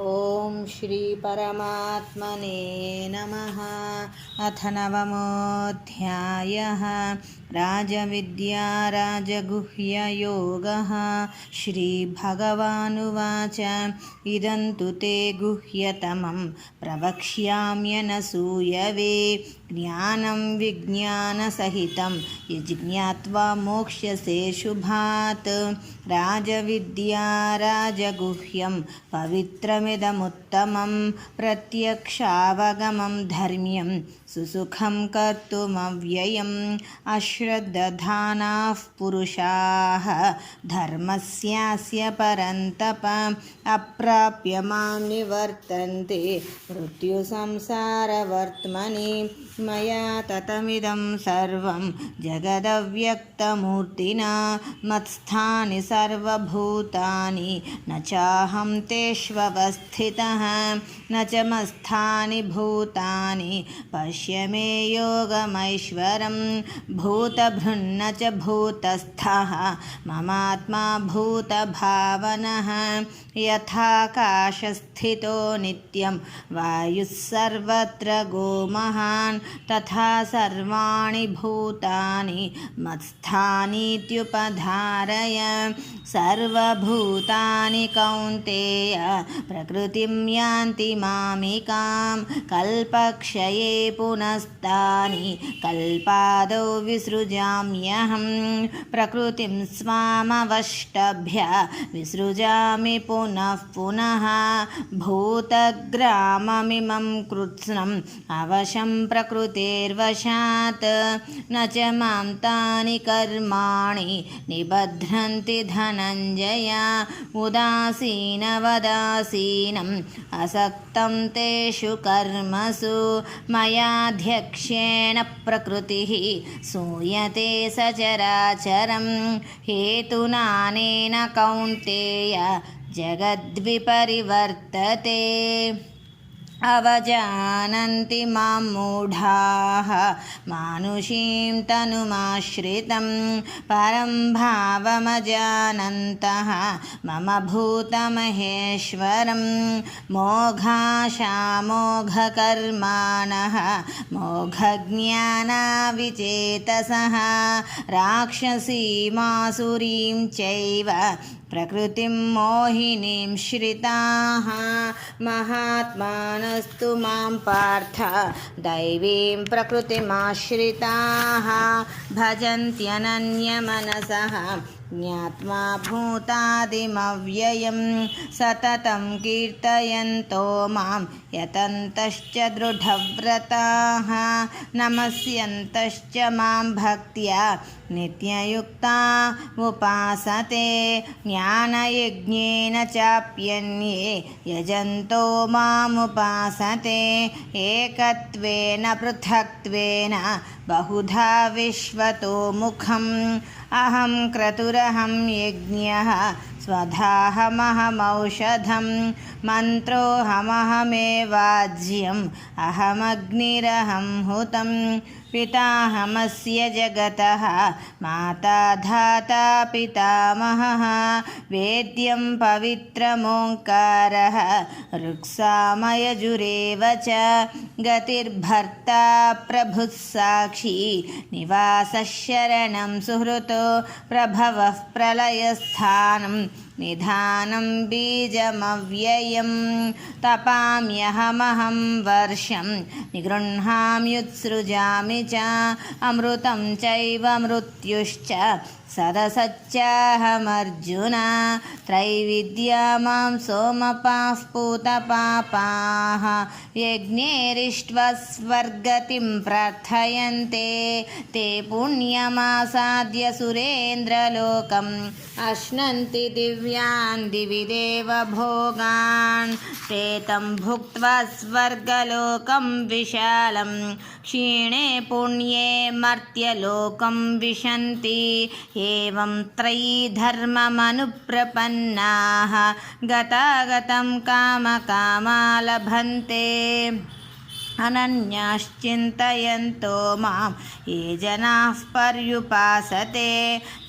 ॐ श्रीपरमात्मने नमः। अथ नवमोऽध्यायः। राजविद्या राजगुह्ययोगः श्रीभगवानुवाच इदं तु ते गुह्यतमं प्रवक्ष्याम्यनसूयवे ज्ञानं विज्ञानसहितं यज्ञात्वा मोक्ष्यसे शुभात् राजविद्या राजगुह्यं पवित्रमिदमुत्तमं प्रत्यक्षावगमं धर्म्यं सुसुखं कर्तुमव्ययम् अश्रद्दधानाः पुरुषाः धर्मस्यास्य परन्तप अप्राप्य माँ निवर्तन्ते मृत्युसंसारवर्त्मनि मया ततमिदं सर्वं जगदव्यक्तमूर्तिना मत्स्थानि सर्वभूतानि। न चाहं तेष्वस्थितः, न च मत्स्थानि भूतानि। पश्य मे योगमैश्वरं भूतभृन्न च भूतस्थः ममात्मा भूतभावनः। यथाकाशस्थितो नित्यं। वायुः सर्वत्र गोमहान्। तथा सर्वाणि भूतानि मत्स्थानीत्युपधारय। सर्वभूतानि कौन्तेय प्रकृतिं यान्ति मामिकां कल्पक्षये पुनस्तानि कल्पादौ विसृजाम्यहं प्रकृतिं स्वामवष्टभ्य विसृजामि पुनः पुनः भूतग्राममिमं कृत्स्नम् अवशं प्रकृतेर्वशात् न च माँ तानि कर्माणि निबध्नन्ति धनञ्जय उदासीनवदासीनम् असक्तं तेषु कर्मसु मयाध्यक्षेण प्रकृतिः सूयते सचराचरं हेतुनानेन कौन्तेय जगद्विपरिवर्तते अवजानन्ति मां मूढाः। मानुषीं तनुमाश्रितं परं भावमजानन्तः। मम भूतमहेश्वरं मोघाशामोघकर्माणः। मोघज्ञानाविचेतसः राक्षसीमासुरीं चैव प्रकृतिं मोहिनीं श्रिताः, महात्मानस्तु माँ पार्थ। दैवीं प्रकृतिमाश्रिताः, भजन्त्यनन्यमनसः। ज्ञात्वा भूतादिमव्ययं सततं कीर्तयन्तो माँ। यतन्तश्च दृढव्रताः, नमस्यन्तश्च माँ भक्त्या। नित्ययुक्ता उपासते ज्ञानयज्ञेन चाप्यन्ये यजन्तो मामुपासते एकत्वेन पृथक्त्वेन बहुधा विश्वतो मुखम्। अहं क्रतुरहं यज्ञः स्वधाहमहमौषधं मन्त्रोऽहमहमेवाज्यम्, अहमग्निरहं हुतं पिताहमस्य जगतः माता धाता पितामहः वेद्यं पवित्रमोङ्कारः ऋक्सामयजुरेव च गतिर्भर्ता प्रभुः साक्षी निवासः शरणं सुहृतो प्रभवः प्रलयस्थानं निधानं बीजमव्ययं तपाम्यहमहं वर्षं निगृह्णाम्युत्सृजामि च अमृतं चैव मृत्युश्च सदसच्चाहमर्जुन त्रैविद्या मां सोमपाः पूतपापाः यज्ञेरिष्ट्वा स्वर्गतिं प्रार्थयन्ते ते पुण्यमासाद्य सुरेन्द्रलोकम् अश्नन्ति दिव्यान् दिवि देवभोगान् ते तं भुक्त्वा स्वर्गलोकं विशालं क्षीणे पुण्ये मर्त्यलोकं विशन्ति एवं त्रयीधर्ममनुप्रपन्नाः गतागतं कामकामा लभन्ते अनन्याश्चिन्तयन्तो मां ये जनाः पर्युपासते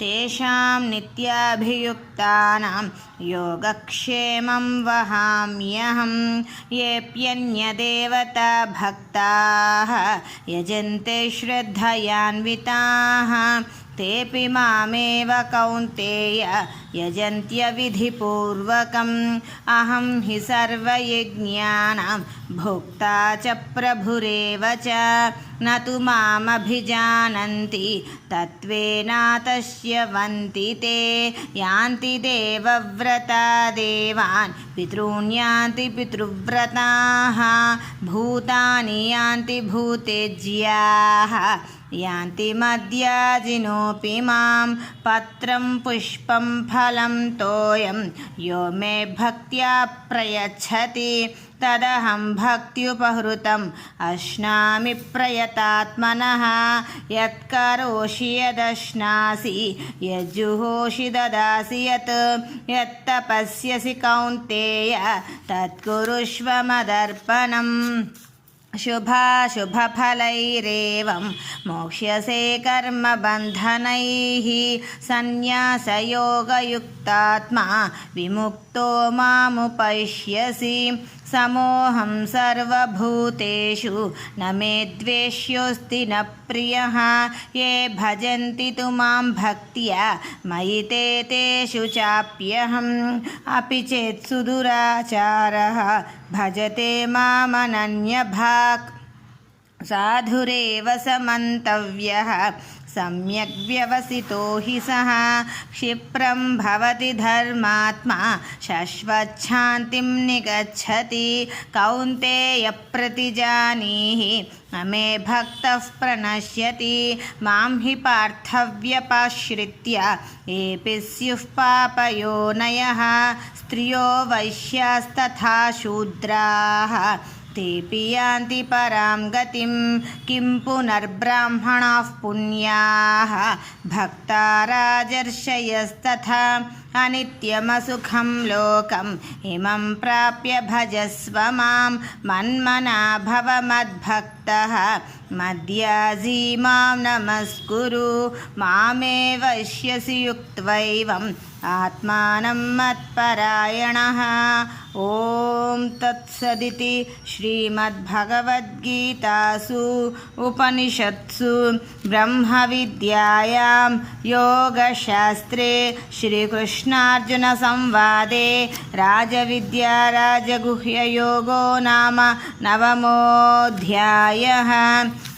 तेषां नित्याभियुक्तानां योगक्षेमं वहाम्यहं येऽप्यन्यदेवता भक्ताः यजन्ते श्रद्धयान्विताः तेऽपि मामेव कौन्तेय यजन्त्यविधिपूर्वकम्। अहं हि सर्वयज्ञानां भोक्ता च प्रभुरेव च। न तु मामभिजानन्ति तत्त्वेनातस्य वन्ति ते। यान्ति देवव्रता देवान् पितॄन् यान्ति पितृव्रताः, भूतानि यान्ति भूतेज्याः। यान्ति मद्याजिनोऽपि माँ, पत्रं पुष्पं फलं तोयं, यो मे भक्त्या प्रयच्छति। తదహం భక్త్యుపహృతం. అశ్నామి ప్రయతాత్మన. యత్కరోషి యదశ్నాసి. యజ్జుహోషి దదాసి యత్. యత్తపస్యసి కౌంతేయ. తత్కురుష్వమదర్పణం శుభాశుభఫలైరేవం. మోక్ష్యసే కర్మబంధనై సన్యాసయోగయుక్తాత్మా. విముక్తో మాముపైష్యసి समोऽहं सर्वभूतेषु न मे द्वेष्योऽस्ति न प्रियः। ये भजन्ति तु माँ भक्त्या, मयि ते तेषु चाप्यहम्। अपि चेत् सुदुराचारः, भजते मामनन्यभाक्। साधुरेव समन्तव्यः। सम्यग् व्यवसितो हि सः। क्षिप्रं भवति धर्मात्मा, शश्वच्छान्तिं निगच्छति। कौन्तेयप्रतिजानीहि न मे भक्तः प्रणश्यति। माँ हि पार्थव्यपाश्रित्य, एपि स्युः पापयोनयः। स्त्रियो वैश्यास्तथा शूद्राः। तेऽपि यान्ति परां गतिं किं पुनर्ब्राह्मणाः पुण्याः। भक्ता राजर्षयस्तथा अनित्यमसुखं लोकम् इमं प्राप्य भजस्व माँ मन्मना भव मद्भक्तः। मद्याजी माँ नमस्कुरु मामे ఆత్మానం మత్పరాయణ ఓం తత్సదితి శ్రీమద్భగవద్గీతాసు ఉపనిషత్సు బ్రహ్మ విద్యాయాం యోగశాస్త్రే శ్రీకృష్ణార్జున సంవాదే రాజవిద్యా రాజగుహ్యయోగో నామ నవమోధ్యాయ